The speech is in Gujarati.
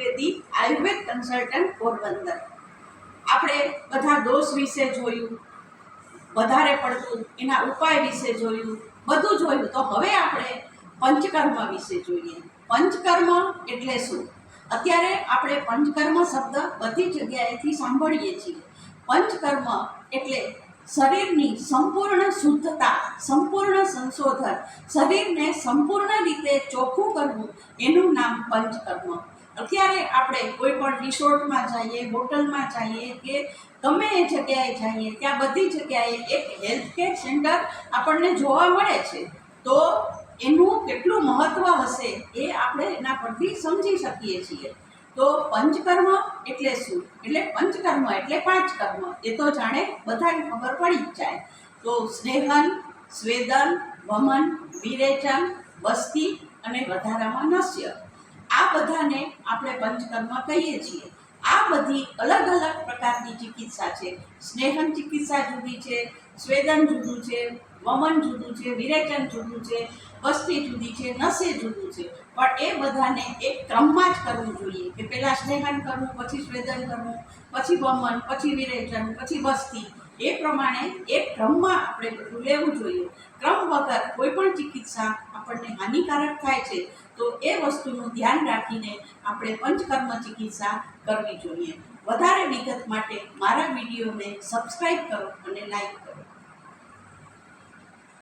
ત્રિવેદી આયુર્વેદ કન્સલ્ટન્ટ પોરબંદર. આપણે બધા દોષ વિશે જોયું, વધારે પડતું એના ઉપાય વિશે જોયું, બધું જોયું. તો હવે આપણે પંચકર્મ વિશે જોઈએ. પંચકર્મ એટલે શું? અત્યારે આપણે પંચકર્મ શબ્દ બધી જગ્યાએથી સાંભળીએ છીએ. પંચકર્મ એટલે શરીરની સંપૂર્ણ શુદ્ધતા, સંપૂર્ણ સંશોધન, શરીરને સંપૂર્ણ રીતે ચોખ્ખું કરવું. એનું નામ પંચકર્મ. અત્યારે આપણે કોઈ પણ રિસોર્ટમાં જઈએ, હોટલમાં જઈએ કે ગમે એ જગ્યાએ જઈએ, ત્યાં બધી જગ્યાએ એક હેલ્થ કેર સેન્ટર આપણને જોવા મળે છે. તો એનું કેટલું મહત્ત્વ હશે એ આપણે એના પરથી સમજી શકીએ છીએ. તો પંચકર્મ એટલે શું? એટલે પંચકર્મ એટલે પાંચ કર્મ. એ તો જાણે બધાને ખબર પડી જ જાય. તો સ્નેહન, સ્વેદન, વમન, વિરેચન, વસ્તી અને વધારામાં નસ્ય. બધાને આપણે પંચકર્મ કહીએ છીએ. આ બધી અલગ અલગ પ્રકારની ચિકિત્સા છે. સ્નેહન ચિકિત્સા જુદી છે, સ્વેદન જુદું છે, વમન જુદું છે, વિરેચન જુદું છે, વસ્તી જુદી છે, નસે જુદું છે. પણ એ બધાને એક ક્રમમાં જ કરવું જોઈએ કે પહેલાં સ્નેહન કરવું, પછી સ્વેદન કરવું, પછી વમન, પછી વિરેચન, પછી વસ્તી. એ પ્રમાણે એક ક્રમમાં આપણે બધું લેવું જોઈએ. ક્રમ વગર કોઈ પણ ચિકિત્સા આપણને હાનિકારક થાય છે. તો એ વસ્તુનું ધ્યાન રાખીને આપણે પંચકર્મ ચિકિત્સા કરવી જોઈએ. વધારે વિગત માટે મારા વિડીયોને સબસ્ક્રાઈબ કરો અને લાઈક કરો.